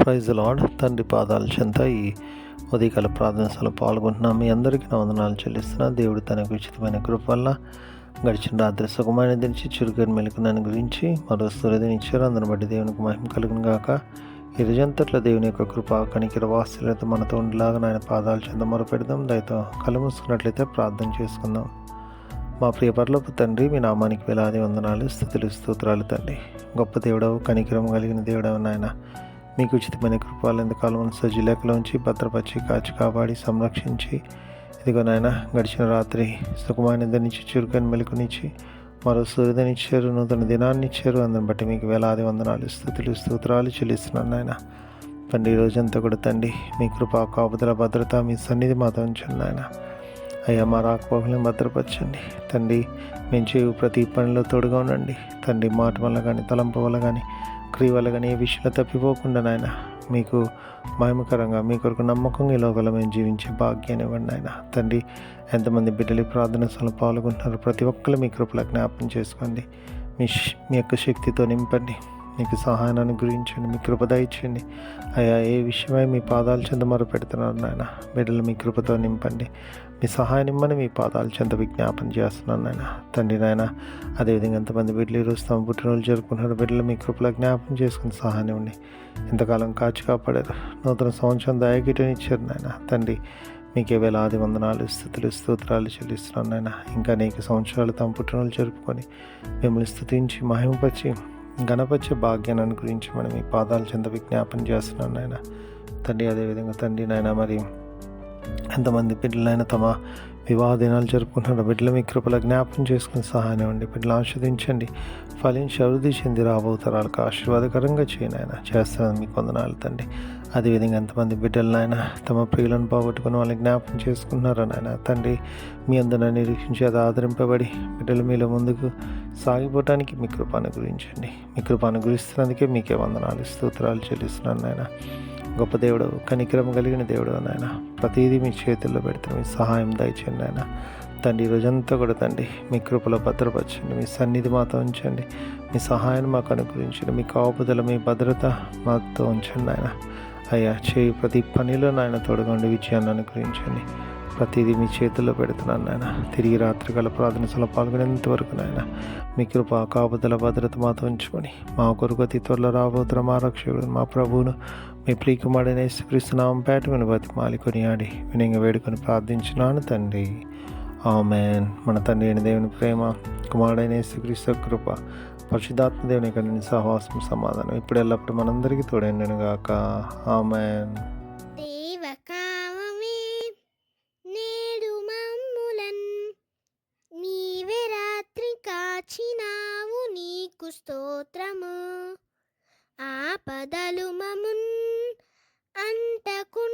Praise lord తండ్రి పాదాల చెంత ఈ ఉదయకాల ప్రార్థనలో పాల్గొంటున్నాం. మీ అందరికీ నా వందనాలు చెల్లిస్తున్నా. దేవుడు తనకు ఉచితమైన కృప వల్ల గడిచిన రాత్రి సుఖమైన దించి చురుకని మెలుకునని గురించి మరో సూర్యదిని ఇచ్చారు అందరిని బట్టి దేవునికి మహిమ కలుగును గాక. ఈ దేవుని యొక్క కృప కనికిర వాస్తులతో మనతో ఉండేలాగా ఆయన పాదాల చెంత మొరపెడదాం దయతో కళ్ళు మూసుకున్నట్లయితే ప్రార్థన చేసుకుందాం. మా ప్రియ పరలోపు తండ్రి మీ నామానికి వేలాది వందనాలు స్థుతులు స్తోత్రాలు తండ్రి. గొప్ప దేవుడవు కనికరం కలిగిన దేవుడవు నాయన. మీకు ఉచితమైన కృపాలు ఎందుకాలం? సజ్జులేకలోంచి భద్రపరిచి కాచి కాపాడి సంరక్షించి. ఇదిగో నాయన గడిచిన రాత్రి సుఖమైన నుంచి చురుకని మెలుకునిచ్చి మరో సూర్యుదనిచ్చారు నూతన దినాన్ని ఇచ్చారు. అందుని బట్టి మీకు వేలాది వందనాలు స్థుతులు స్తోత్రాలు చెల్లిస్తున్నాను నాయన. తండ్రి రోజంతా కూడా తండ్రి మీ కృపా కాపుదల భద్రత మీ సన్నిధి మాతో ఉంచండి నాయన. అయ్యా మా రాకపోకలను భద్రపరచండి. తండ్రి మేము చేయు ప్రతి పనిలో తోడుగా ఉండండి. తండ్రి మాట వల్ల కానీ తలంపు వల్ల కానీ క్రియ వల్ల కానీ ఏ విషయంలో తప్పిపోకుండా నాయన మీకు మహిమకరంగా మీ కొరకు నమ్మకంగా ఈ లోకంలో మేము జీవించే భాగ్యాన్ని ఇవ్వండి నాయన. తండ్రి ఎంతమంది బిడ్డలు ప్రార్థన స్థలం పాల్గొంటున్నారు ప్రతి ఒక్కరు మీ కృపల జ్ఞాపం చేసుకోండి. మీ మీ యొక్క శక్తితో నింపండి. మీకు సహాయాన్ని గురించండి మీ కృప దయచేయండి. అయ్యా ఏ విషయమై మీ పాదాల చెంత మొర పెడుతున్నారు నాయన బిడ్డలు మీ కృపతో నింపండి. మీ సహాయం ఇమ్మని మీ పాదాల చెంత విజ్ఞాపన చేస్తున్నాను నాయన. తండ్రి నాయన అదేవిధంగా ఎంతమంది బిడ్డలు ఈరోజు తమ పుట్టినరోజు జరుపుకుంటున్నారు బిడ్డలు మీ కృపలో జ్ఞాపం చేసుకుని సహాయం ఇవ్వండి. ఇంతకాలం కాచి కాపాడారు. నూతన సంవత్సరం దయగిటని ఇచ్చారు నాయన. తండ్రి మీకే వేలాది వందనాలు స్థుతులు స్తోత్రాలు చెల్లిస్తున్నాను నాయన. ఇంకా అనేక సంవత్సరాలు తమ పుట్టినరోజు జరుపుకొని మిమ్మల్ని స్థుతించి మహిమపరిచి గణపరిచే భాగ్యాన్ని అనుగ్రహించి మనం మీ పాదాల చెంత విజ్ఞాపన చేస్తున్నాను నాయన. తండ్రి అదేవిధంగా తండ్రి నాయన మరి ఎంతమంది బిడ్డలైనా తమ వివాహ దినాలు జరుపుకుంటున్నారు బిడ్డలు మీ కృపల జ్ఞాపం చేసుకుని సహాయం ఇవ్వండి బిడ్డలు ఆస్వాదించండి ఫలించి అభివృద్ధి చెంది రాబోతరాలకు ఆశీర్వాదకరంగా చేయను ఆయన చేస్తానని మీకు వందనాలు తండ్రి. అదేవిధంగా ఎంతమంది బిడ్డలనైనా తమ ప్రియులను పోగొట్టుకుని వాళ్ళని జ్ఞాపకం చేసుకున్నారని ఆయన తండ్రి మీ అందరిని నిరీక్షించి అది ఆదరింపబడి బిడ్డలు మీలో ముందుకు సాగిపోవటానికి మీ కృపాను గురించండి మీ కృపాను గురిస్తున్నందుకే మీకే వందనాలు స్తోత్రాలు చెల్లిస్తున్నాను నాయన. గొప్ప దేవుడు కనికరం కలిగిన దేవుడు నాయన. ప్రతిదీ మీ చేతుల్లో పెడుతున్న మీ సహాయం దయచేయండి నాయన. తండ్రి రోజంతా కూడా తండ్రి మీ కృపలో భద్రపరచండి మీ సన్నిధి మాతో ఉంచండి మీ సహాయం మాకు అనుగ్రహించండి మీ కాపుదల మీ భద్రత మాతో ఉంచండి నాయన. అయ్యా చేయి ప్రతి పనిలో నాయన తొడగండి విజయాన్ని అనుగ్రహించండి. ప్రతిదీ మీ చేతుల్లో పెడుతున్నాను నాయన. తిరిగి రాత్రికాల ప్రార్థన సభలో పాల్గొనేంత వరకు నాయన మీ కృప కాపుదల భద్రత మాతో ఉంచుకొని మా కొరకు అతి త్వరలో రాబోతున్న మా రక్షకుడు మా ప్రభువును మీ ప్రియకుమారుడైన యేసుక్రీస్తునామం పేట విని బతిమాలి కొనియాడి వినయంగా వేడుకొని ప్రార్థించున్నాను తండ్రి. ఆమెన్. మన తండ్రి అయిన దేవుని ప్రేమ కుమారుడైన యేసుక్రీస్తు కృప పరిశుద్ధాత్మ దేవుని యొక్క సహవాసం సమాధానం ఇప్పుడు ఎల్లప్పుడు మనందరికీ తోడైండను గాక. ఆమెన్. దేవకామమే నేడు మమ్ములన్ నీవే రాత్రి కాచినావు నీకు స్తోత్రము. ఆపదలు మమున్ అంటకుండను